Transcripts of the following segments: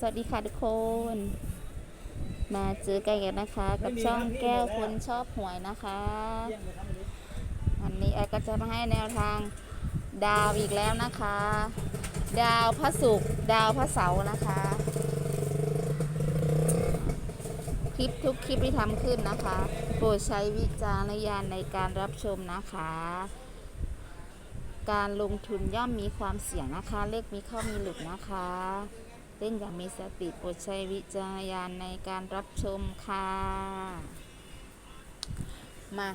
สวัสดีค่ะทุกคน มาเจอกันกันนะคะ กับช่องแก้วคนชอบหวยนะคะวันนี้แอร์ก็จะมาให้แนวทางดาวอีกแล้วนะคะ ดาวพระศุกร์ดาวพระเสาร์นะคะ คลิปทุกคลิปที่ทำขึ้นนะคะ โปรดใช้วิจารณญาณในการรับชมนะคะ การลงทุนย่อมมีความเสี่ยงนะคะ เลขมีเข้ามีหลุดนะคะ เล่นอย่างมีสติปดใช้วิจารณญาณในการรับชมค่ะ มา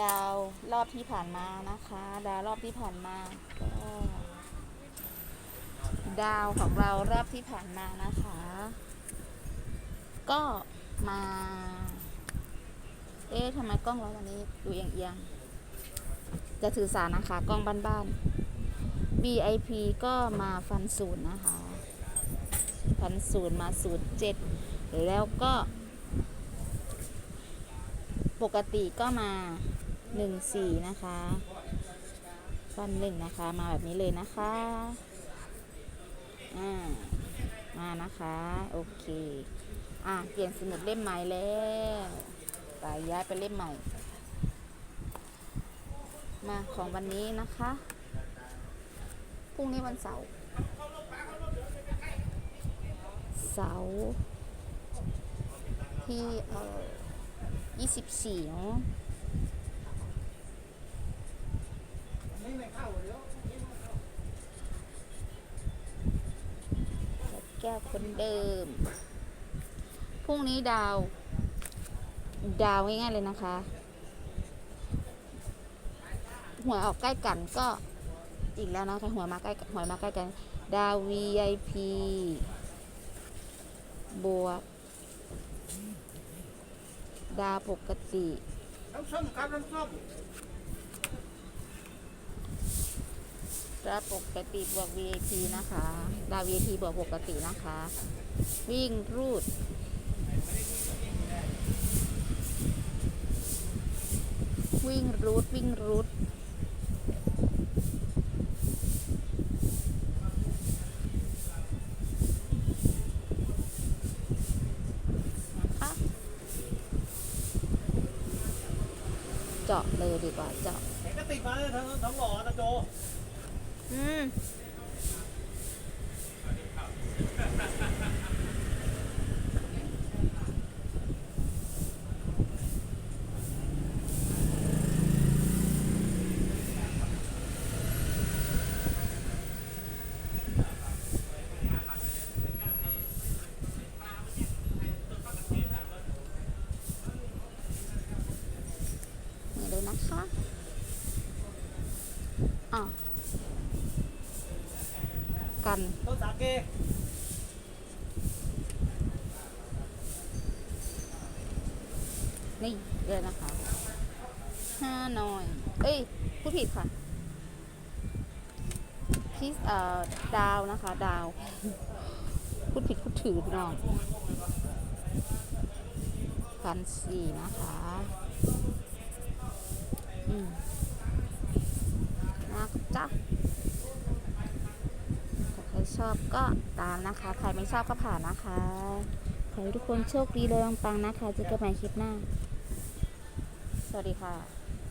ดาวรอบที่ผ่านมานะคะ ดาวรอบที่ผ่านมาก็ดาวของเรารอบที่ผ่านมานะคะ ก็มา เอ๊ะทำไมกล้องเราวันนี้ดูเอียงๆจะถือสารนะคะ กล้องบ้านๆ BIP ก็มาฟันศูนย์นะคะ ฟันศูนย์มาศูนย์เจ็ดแล้วก็ ปกติก็มาหนึ่งสี่นะคะ ฟันหนึ่งนะคะ มาแบบนี้เลยนะคะ อ่า มานะคะ โอเค อะ เปลี่ยนสมุดเล่มใหม่แล้วไปย้ายไปเล่มใหม่ มาของวันนี้นะคะ พรุ่งนี้วันเสาร์เสาร์ที่เอ่อยี่สิบสี่เนาะแก้วคนเดิม พรุ่งนี้ดาว ดาวง่ายๆเลยนะคะหวยออกใกล้กันก็ อีกแล้วนะคะหวยมาใกล้หวยมาใกล้กัน ดาว VIP บวก ดาวปกติน้ำส้มครับน้ำส้มดาวปกติบวก VIP นะคะ ดาว VIP บวกปกตินะคะ วิ่งรูดวิ่งรูดวิ่งรูดนะคะ เจาะเลยดีกว่าเจาะเห็นก็ติดมาเลยทั้งทั้งหล่อนะโจอืม นี่เลยนะคะ อะกันต้นสาเกนี่เลยนะคะห้าหน่อย เอ้ยพูดผิดค่ะพี่เอ่อดาวนะคะ ดาว พูดผิดพูดถือพี่น้องพันสี่นะคะ อืมนะจ๊ะถ้าใคร ชอบก็ตามนะคะ ใครไม่ชอบก็ผ่านนะคะขอให้ทุกคนโชคดีเลยปังๆนะคะเจอกันใหม่คลิปหน้า สวัสดีค่ะ